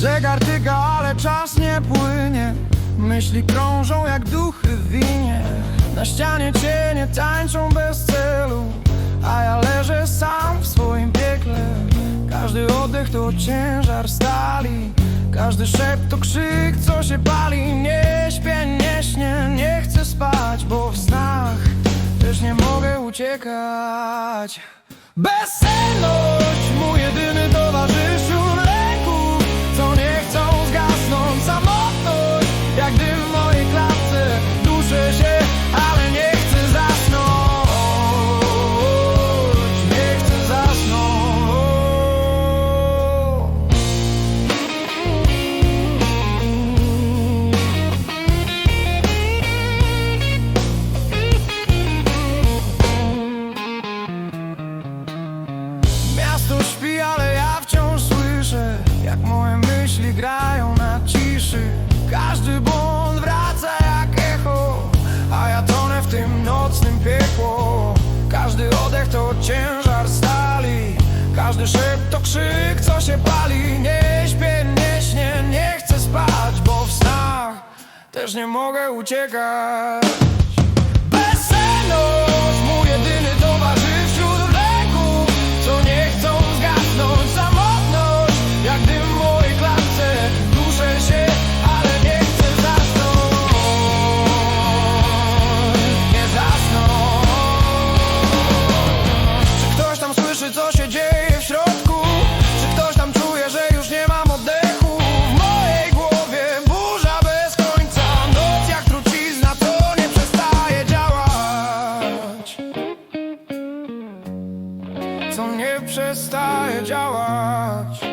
Zegar tyga, ale czas nie płynie. Myśli krążą jak duchy w winie. Na ścianie cienie tańczą bez celu A ja leżę sam w swoim piekle. Każdy oddech to ciężar stali. Każdy szept to krzyk, co się pali. Nie śpię, nie śnię, nie chcę spać Bo w snach też nie mogę uciekać. Bezsenność mój grają na ciszy. Każdy błąd wraca jak echo A ja tonę w tym nocnym piekło. Każdy oddech to ciężar stali Każdy szept to krzyk, co się pali. Nie śpię, nie śnię, nie chcę spać Bo w snach też nie mogę uciekać Co nie przestaje działać